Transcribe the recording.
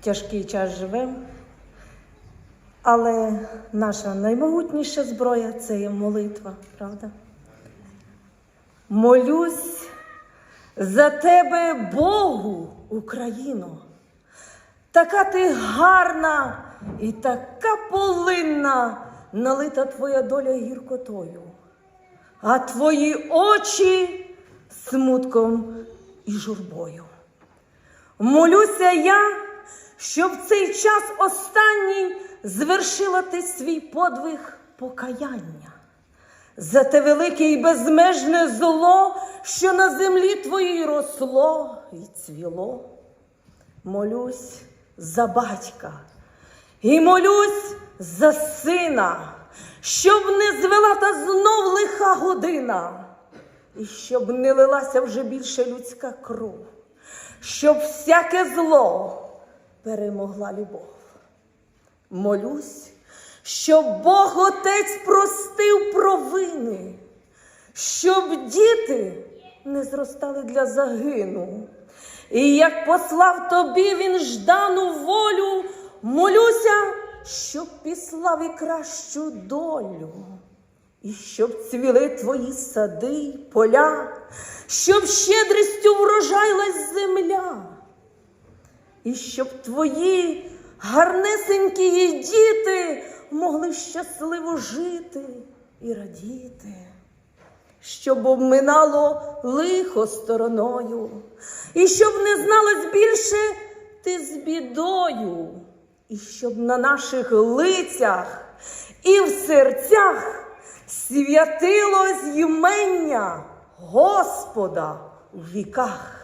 тяжкий час живемо. Але наша наймогутніша зброя це є молитва, правда? Молюсь за тебе, Богу, Україно. Така ти гарна і така полинна, налита твоя доля гіркотою, а твої очі смутком і журбою. Молюся я, щоб в цей час останній звершила ти свій подвиг покаяння за те велике і безмежне зло, що на землі твоїй росло і цвіло. Молюсь за батька і молюсь за сина, щоб не звела та знов лиха година, і щоб не лилася вже більше людська кров, щоб всяке зло перемогла любов. Молюсь, щоб Бог Отець простив провини, щоб діти не зростали для загину. І як послав тобі він ждану волю, молюся, щоб післав і кращу долю, і щоб цвіли твої сади й поля, щоб щедрістю врожайлась земля і щоб твої гарнесенькі її діти могли щасливо жити і радіти, щоб обминало лихо стороною, і щоб не зналась більше ти з бідою, і щоб на наших лицях і в серцях святилось ймення Господа у віках.